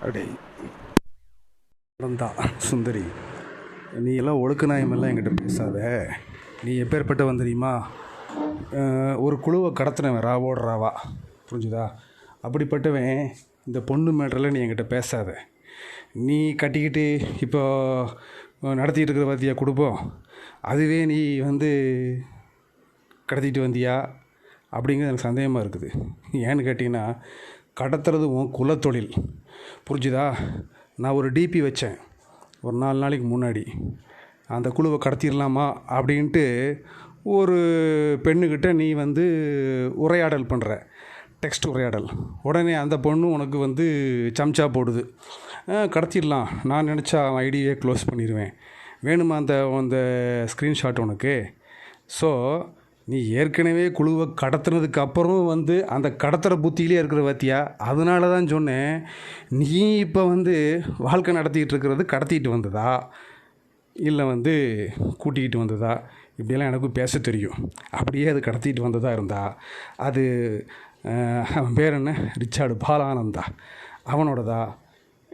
அப்படி நடந்தா சுந்தரி. நீ எல்லாம் ஒழுக்க நாயமெல்லாம் என்கிட்ட பேசாத. நீ எப்பேற்பட்டவன் தெரியுமா? ஒரு குழுவை கடத்தினவன் ராவோட ராவா. புரிஞ்சுதா? அப்படிப்பட்டவன் இந்த பொண்ணு மேடரில் நீ என்கிட்ட பேசாத. நீ கட்டிக்கிட்டு இப்போ நடத்திட்டு இருக்கிற பார்த்தியா குடும்பம்? அதுவே நீ வந்து கடத்திட்டு வந்தியா? அப்படிங்கிறது எனக்கு சந்தேகமாக இருக்குது. ஏன்னு கேட்டிங்கன்னா கடத்துறது உன் குலத்தொழில். புரிஞ்சுதா? நான் ஒரு டிபி வச்சேன். ஒரு நாலு நாளைக்கு முன்னாடி. அந்த குழுவை கடத்திடலாமா அப்படின்ட்டு ஒரு பெண்ணுக்கிட்ட நீ வந்து உரையாடல் பண்ணுற டெக்ஸ்ட் உரையாடல். உடனே அந்த பொண்ணு உனக்கு வந்து சம்ச்சா போடுது. கடத்திடலாம் நான் நினச்சா அவன் ஐடியே க்ளோஸ் பண்ணிடுவேன் வேணுமா அந்த அந்த ஸ்க்ரீன்ஷாட் உனக்கு? ஸோ நீ ஏற்கனவே குழுவை கடத்துனதுக்கு அப்புறம் வந்து அந்த கடத்துகிற புத்தியிலே இருக்கிற பார்த்தியா அதனால தான் சொன்னேன். நீ இப்போ வந்து வாழ்க்கை நடத்திக்கிட்டு இருக்கிறது கடத்திட்டு வந்ததா? இல்லை வந்து கூட்டிக்கிட்டு வந்ததா? இப்படியெல்லாம் எனக்கு பேச தெரியும். அப்படியே அது கடத்திட்டு வந்ததா இருந்தா? அது அவன் பேர் என்ன? ரிச்சார்டு பாலானந்தா. அவனோடதா?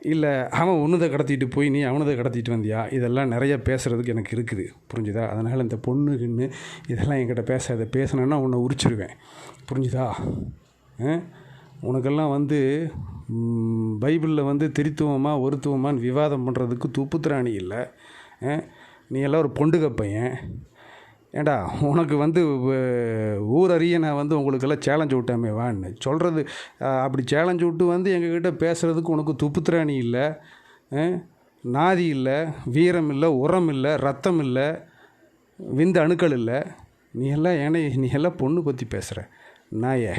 இல்லை அவன் உன்னதை கடத்திட்டு போய் நீ அவனதை கடத்திட்டு வந்தியா? இதெல்லாம் நிறைய பேசுகிறதுக்கு எனக்கு இருக்குது. புரிஞ்சுதா? அதனால் இந்த பொண்ணு கிண்ணு இதெல்லாம் என்கிட்ட பேசாத. பேசினேன்னா உன்னை உரிச்சிருவேன். புரிஞ்சுதா? ஆ? உனக்கெல்லாம் வந்து பைபிளில் வந்து திருத்துவமாக ஒருத்துவமான்னு விவாதம் பண்ணுறதுக்கு துப்புத்திராணி இல்லை. ஆ? நீ எல்லாம் ஒரு பொண்டுக பையன். ஏண்டா உனக்கு வந்து ஊரறிய நான் வந்து உங்களுக்கெல்லாம் சேலஞ்ச் விட்டாமே வான்னு. சொல்கிறது அப்படி சேலஞ்ச் விட்டு வந்து எங்ககிட்ட பேசுகிறதுக்கு உனக்கு துப்புத்திராணி இல்லை நாதி இல்லை வீரம் இல்லை உரம் இல்லை ரத்தம் இல்லை விந்து அணுக்கள் இல்லை. நீ எல்லாம் ஏன்னா நீ எல்லாம் பொண்ணு பற்றி பேசுகிற நாயே.